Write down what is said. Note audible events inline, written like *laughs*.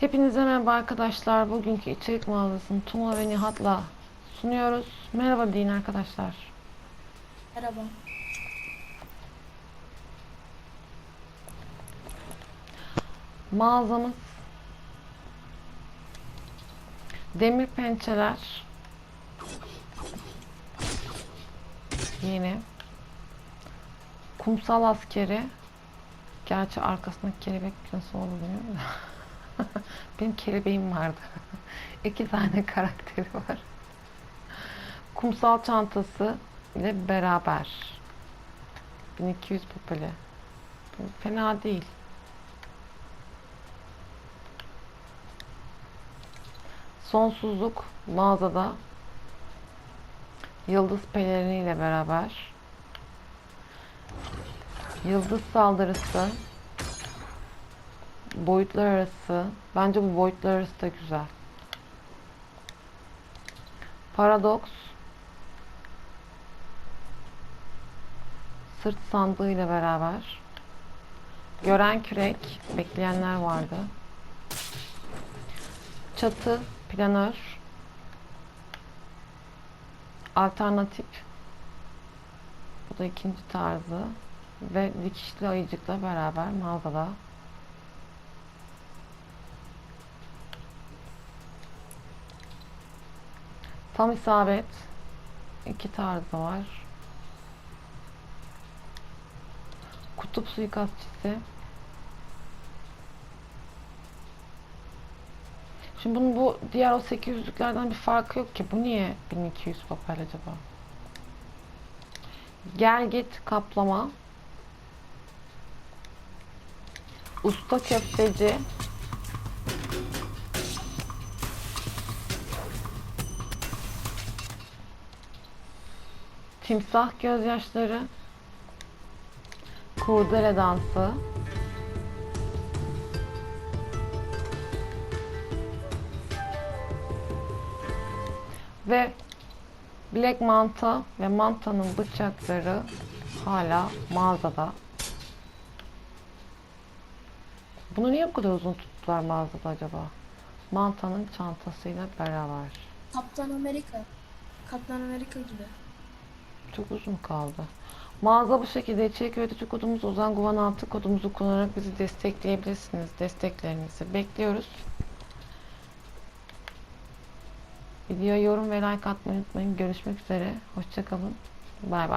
Hepinize merhaba arkadaşlar. Bugünkü içerik mağazasını Tuna ve Nihat'la sunuyoruz. Merhaba deyin arkadaşlar. Merhaba. Mağazamız demir pençeler yeni kumsal askeri gerçi arkasındaki kelebek nasıl oldu bilmiyorum *laughs* benim kelebeğim vardı. *laughs* İki tane karakteri var. Kumsal çantası ile beraber. 1200 popüle fena değil. Sonsuzluk mağazada Yıldız peleriniyle beraber Yıldız saldırısı. Boyutlar arası. Bence bu boyutlar arası da güzel. Paradoks. Sırt sandığı ile beraber. Gören kürek. Bekleyenler vardı. Çatı planör. Alternatif. Bu da ikinci tarzı ve dikişli ayıcıkla beraber mağazada tam isabet iki tarzı var kutup suikastçısı Şimdi bunun bu diğer o 800'lüklerden bir farkı yok ki. Bu niye 1200 papel acaba? Gel git kaplama. Usta köfteci. Timsah gözyaşları. Kurdele dansı. Ve bilek manta ve mantanın bıçakları hala mağazada. Bunu niye bu kadar uzun tuttular mağazada acaba? Mantanın çantasıyla beraber. Kaptan Amerika. Kaptan Amerika gibi. Çok uzun kaldı. Mağaza bu şekilde içerik üretici kodumuz Ozan Guvan 6 kodumuzu kullanarak bizi destekleyebilirsiniz. Desteklerinizi bekliyoruz. Videoya yorum ve like atmayı unutmayın. Görüşmek üzere. Hoşçakalın. Bay bay.